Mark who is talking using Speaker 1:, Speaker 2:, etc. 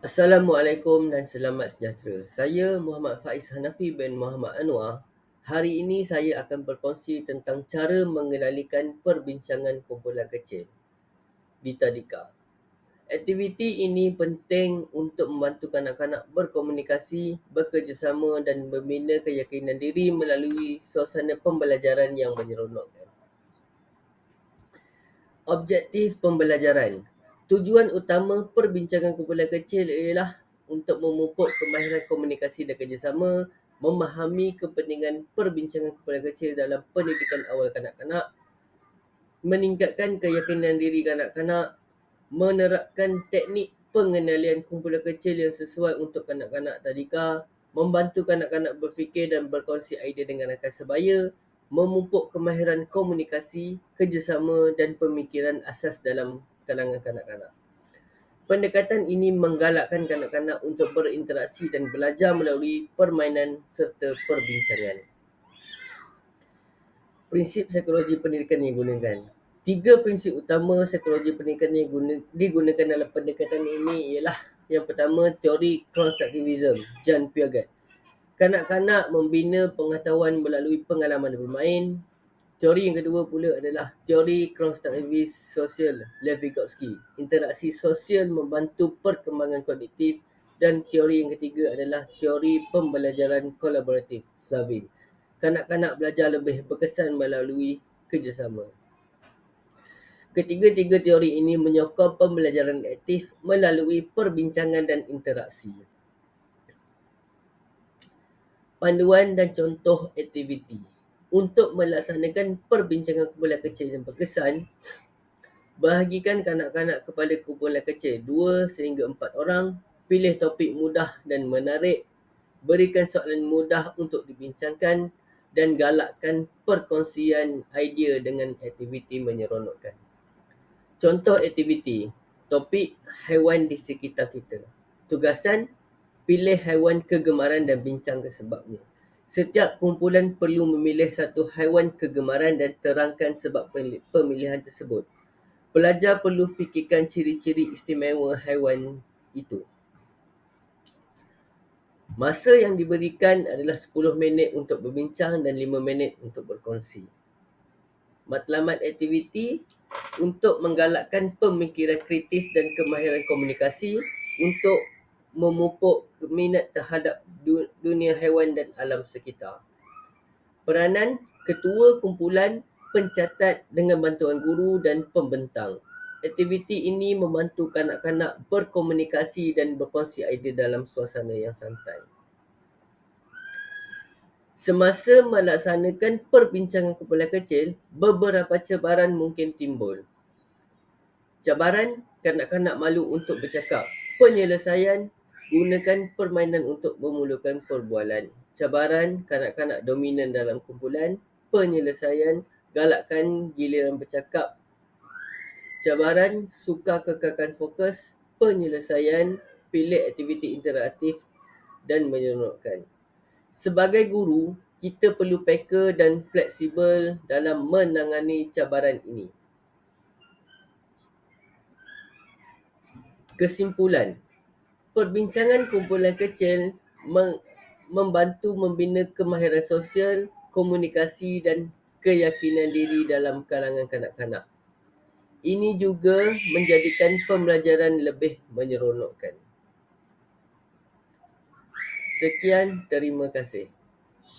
Speaker 1: Assalamualaikum dan selamat sejahtera. Saya Muhammad Faiz Hanafi bin Muhammad Anwar. Hari ini saya akan berkongsi tentang cara mengendalikan perbincangan kumpulan kecil di tadika. Aktiviti ini penting untuk membantu kanak-kanak berkomunikasi, bekerjasama dan membina keyakinan diri melalui suasana pembelajaran yang menyeronokkan. Objektif pembelajaran Tujuan utama perbincangan kumpulan kecil ialah untuk memupuk kemahiran komunikasi dan kerjasama, memahami kepentingan perbincangan kumpulan kecil dalam pendidikan awal kanak-kanak, meningkatkan keyakinan diri kanak-kanak, menerapkan teknik pengendalian kumpulan kecil yang sesuai untuk kanak-kanak tadika, membantu kanak-kanak berfikir dan berkongsi idea dengan rakan sebaya, memupuk kemahiran komunikasi, kerjasama dan pemikiran asas dalam kalangan kanak-kanak. Pendekatan ini menggalakkan kanak-kanak untuk berinteraksi dan belajar melalui permainan serta perbincangan. Prinsip psikologi pendidikan yang digunakan. Tiga prinsip utama psikologi pendidikan yang digunakan dalam pendekatan ini ialah yang pertama, teori konstruktivism, John Piaget. Kanak-kanak membina pengetahuan melalui pengalaman bermain, Teori yang kedua pula adalah teori konstruktivis sosial Lev Vygotsky. Interaksi sosial membantu perkembangan kognitif dan teori yang ketiga adalah teori pembelajaran kolaboratif Savin. Kanak-kanak belajar lebih berkesan melalui kerjasama. Ketiga-tiga teori ini menyokong pembelajaran aktif melalui perbincangan dan interaksi. Panduan dan contoh aktiviti untuk melaksanakan perbincangan kumpulan kecil yang berkesan, bahagikan kanak-kanak kepada kumpulan kecil dua sehingga empat orang, pilih topik mudah dan menarik, berikan soalan mudah untuk dibincangkan dan galakkan perkongsian idea dengan aktiviti menyeronokkan. Contoh aktiviti, topik haiwan di sekitar kita. Tugasan, pilih haiwan kegemaran dan bincang sebabnya. Setiap kumpulan perlu memilih satu haiwan kegemaran dan terangkan sebab pemilihan tersebut. Pelajar perlu fikirkan ciri-ciri istimewa haiwan itu. Masa yang diberikan adalah 10 minit untuk berbincang dan 5 minit untuk berkongsi. Matlamat aktiviti untuk menggalakkan pemikiran kritis dan kemahiran komunikasi untuk memupuk minat terhadap dunia haiwan dan alam sekitar. Peranan ketua kumpulan pencatat dengan bantuan guru dan pembentang. Aktiviti ini membantu kanak-kanak berkomunikasi dan berkongsi idea dalam suasana yang santai. Semasa melaksanakan perbincangan kumpulan kecil, beberapa cabaran mungkin timbul. Cabaran kanak-kanak malu untuk bercakap. Penyelesaian Gunakan permainan untuk memulakan perbualan. Cabaran kanak-kanak dominan dalam kumpulan. Penyelesaian galakkan giliran bercakap. Cabaran suka kekalkan fokus. Penyelesaian pilih aktiviti interaktif dan menyeronokkan. Sebagai guru, kita perlu peka dan fleksibel dalam menangani cabaran ini. Kesimpulan, perbincangan kumpulan kecil membantu membina kemahiran sosial, komunikasi dan keyakinan diri dalam kalangan kanak-kanak. Ini juga menjadikan pembelajaran lebih menyeronokkan. Sekian, terima kasih.